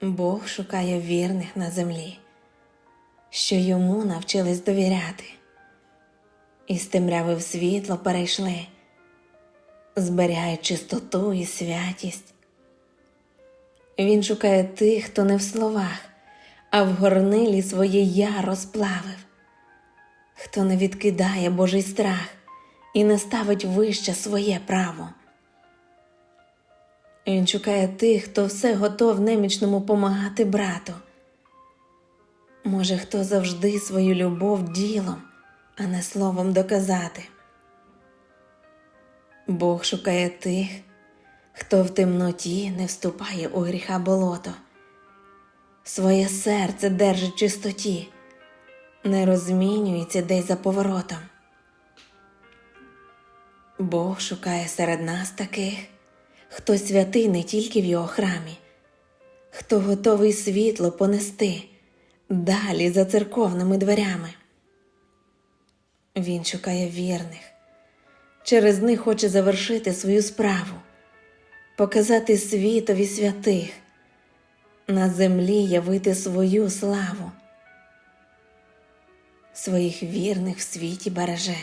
Бог шукає вірних на землі, що йому навчились довіряти, із темряви в світло перейшли, зберігають чистоту і святість. Він шукає тих, хто не в словах, а в горнилі своє я розплавив, хто не відкидає Божий страх і не ставить вище своє право. Він шукає тих, хто все готов немічному помагати брату. Може, хто завжди свою любов ділом, а не словом доказати. Бог шукає тих, хто в темноті не вступає у гріха болото, своє серце держить чистоті, не розмінюється десь за поворотом. Бог шукає серед нас таких, хто святий не тільки в його храмі, хто готовий світло понести далі за церковними дверями. Він шукає вірних, через них хоче завершити свою справу, показати світові святих, на землі явити свою славу. Своїх вірних в світі береже,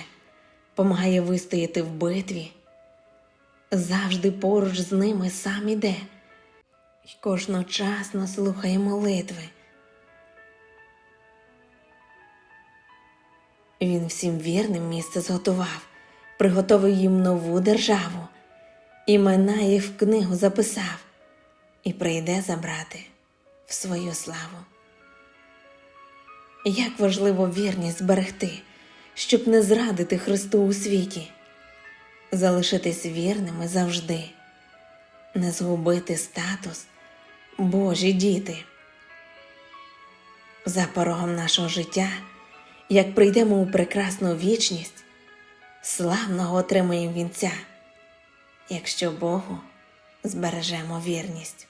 помагає вистояти в битві завжди поруч з ними сам іде й кожночасно слухає молитви. Він всім вірним місце зготував, приготовив їм нову державу, імена їх в книгу записав і прийде забрати в свою славу. Як важливо вірність зберегти, щоб не зрадити Христу у світі залишитись вірними завжди, не згубити статус Божі діти. За порогом нашого життя, як прийдемо у прекрасну вічність, славного отримаємо вінця, якщо Богу збережемо вірність.